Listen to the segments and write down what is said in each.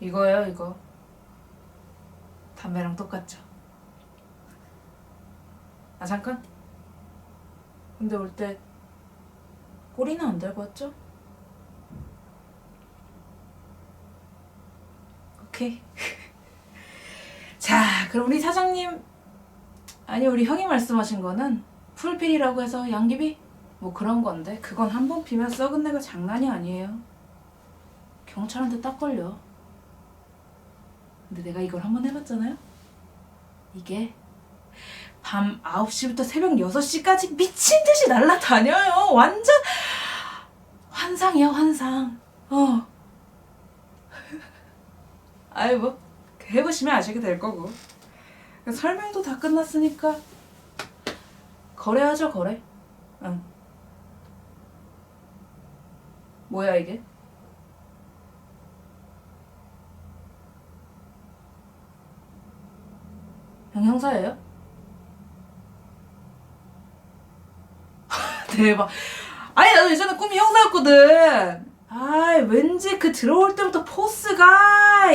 이거예요 이거. 담배랑 똑같죠. 아 잠깐. 근데 올 때 꼬리는 안 들고 왔죠? 오케이. 자 그럼 우리 사장님 아니 우리 형이 말씀하신 거는 풀필이라고 해서 양귀비? 뭐 그런 건데 그건 한 번 피면 썩은 내가 장난이 아니에요. 경찰한테 딱 걸려 근데 내가 이걸 한번 해봤잖아요? 이게 밤 9시부터 새벽 6시까지 미친 듯이 날아다녀요. 완전 환상이야 환상. 어. 아이 뭐 해보시면 아시게 될 거고. 설명도 다 끝났으니까 거래하죠 거래. 응. 뭐야 이게 형 형사예요? 대박 아니 나도 예전에 꿈이 형사였거든 아 왠지 그 들어올 때부터 포스가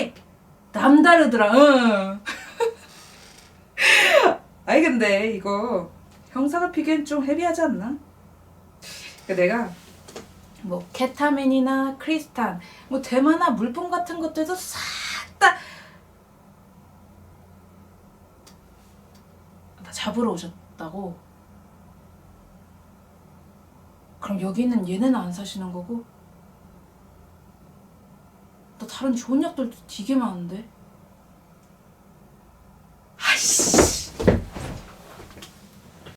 남다르더라 응. 아니 근데 이거 형사가 피기엔 좀 헤비하지 않나? 그러니까 내가 뭐 케타민이나 크리스탄 뭐 대마나 물품 같은 것들도 싹다 다 잡으러 오셨다고? 그럼 여기는 얘네는 안 사시는 거고? 나 다른 좋은 약들도 되게 많은데